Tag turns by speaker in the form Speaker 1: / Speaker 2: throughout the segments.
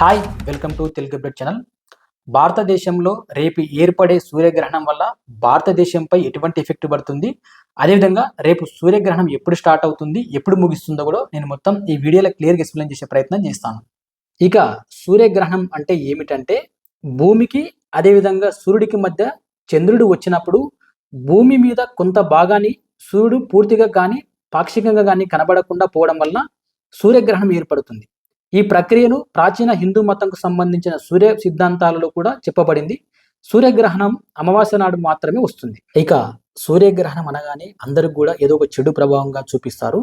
Speaker 1: Hi welcome to Telugu update channel భారతదేశంలో రేపు ఏర్పడే సూర్యగ్రహణం వల్ల భారతదేశంపై ఎటువంటి ఎఫెక్ట్ పడుతుంది? అదేవిధంగా రేపు సూర్యగ్రహణం ఎప్పుడు స్టార్ట్ అవుతుంది? ఎప్పుడు ముగిస్తుందో కూడా నేను మొత్తం ఈ వీడియోలో క్లియర్గా ఎక్స్ప్లెయిన్ చేసే ప్రయత్నం చేస్తాను. ఇక సూర్యగ్రహణం అంటే ఏమిటంటే భూమికి అదేవిధంగా సూర్యుడికి మధ్య చంద్రుడు వచ్చినప్పుడు భూమి మీద కొంత భాగాన్ని సూర్యుడు పూర్తిగా కానీ పాక్షికంగా కానీ కనబడకుండా పోవడం వలన సూర్యగ్రహణం ఏర్పడుతుంది. ఈ ప్రక్రియను ప్రాచీన హిందూ మతంకు సంబంధించిన సూర్య సిద్ధాంతాలలో కూడా చెప్పబడింది. సూర్యగ్రహణం అమావాస్య నాడు మాత్రమే వస్తుంది. ఇక సూర్యగ్రహణం అనగానే అందరికి కూడా ఏదో ఒక చెడు ప్రభావంగా చూపిస్తారు.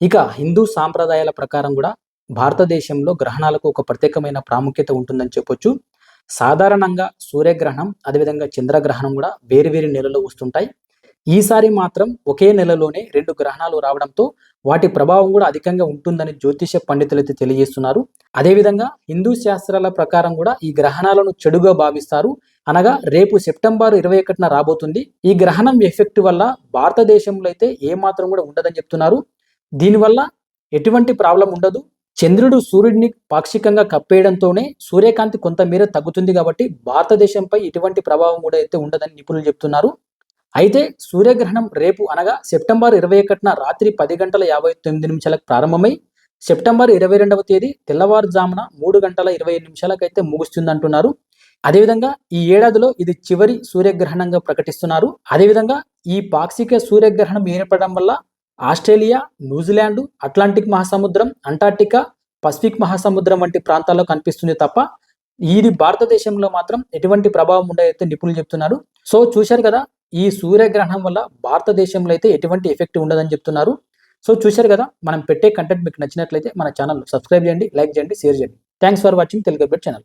Speaker 1: ఇక హిందూ సాంప్రదాయాల ప్రకారం కూడా భారతదేశంలో గ్రహణాలకు ఒక ప్రత్యేకమైన ప్రాముఖ్యత ఉంటుందని చెప్పొచ్చు. సాధారణంగా సూర్యగ్రహణం అదేవిధంగా చంద్రగ్రహణం కూడా వేరు వేరు నెలలో వస్తుంటాయి. ఈసారి మాత్రం ఒకే నెలలోనే రెండు గ్రహణాలు రావడంతో వాటి ప్రభావం కూడా అధికంగా ఉంటుందని జ్యోతిష పండితులు అయితే తెలియజేస్తున్నారు అదేవిధంగా హిందూ శాస్త్రాల ప్రకారం కూడా ఈ గ్రహణాలను చెడుగా భావిస్తారు. అనగా రేపు సెప్టెంబర్ ఇరవై ఒకటిన రాబోతుంది. ఈ గ్రహణం ఎఫెక్ట్ వల్ల భారతదేశంలో అయితే ఏ మాత్రం కూడా ఉండదని చెప్తున్నారు. దీనివల్ల ఎటువంటి ప్రాబ్లం ఉండదు. చంద్రుడు సూర్యుడిని పాక్షికంగా కప్పేయడంతోనే సూర్యకాంతి కొంతమేర తగ్గుతుంది కాబట్టి భారతదేశంపై ఎటువంటి ప్రభావం కూడా అయితే ఉండదని నిపుణులు చెప్తున్నారు. అయితే సూర్యగ్రహణం రేపు అనగా సెప్టెంబర్ ఇరవై ఒకటిన రాత్రి పది గంటల యాభై తొమ్మిది నిమిషాలకు ప్రారంభమై సెప్టెంబర్ ఇరవై రెండవ తేదీ తెల్లవారుజామున మూడు గంటల ఇరవై నిమిషాలకైతే ముగుస్తుంది అంటున్నారు అదేవిధంగా ఈ ఏడాదిలో ఇది చివరి సూర్యగ్రహణంగా ప్రకటిస్తున్నారు. అదేవిధంగా ఈ పాక్షిక సూర్యగ్రహణం ఏర్పడడం వల్ల ఆస్ట్రేలియా న్యూజిలాండ్ అట్లాంటిక్ మహాసముద్రం అంటార్టికా పసిఫిక్ మహాసముద్రం వంటి ప్రాంతాల్లో కనిపిస్తుంది తప్ప ఇది భారతదేశంలో మాత్రం ఎటువంటి ప్రభావం ఉండదైతే నిపుణులు చెప్తున్నారు. సో చూశారు కదా ఈ సూర్యగ్రహణం వల్ల భారతదేశంలో అయితే ఎటువంటి ఎఫెక్ట్ ఉండదని చెప్తున్నారు. సో చూశారు కదా మనం పెట్టే కంటెంట్ మీకు నచ్చినట్లయితే మన ఛానల్ సబ్స్క్రైబ్ చేయండి లైక్ చేయండి షేర్ చేయండి. Thanks for watching Telugu channel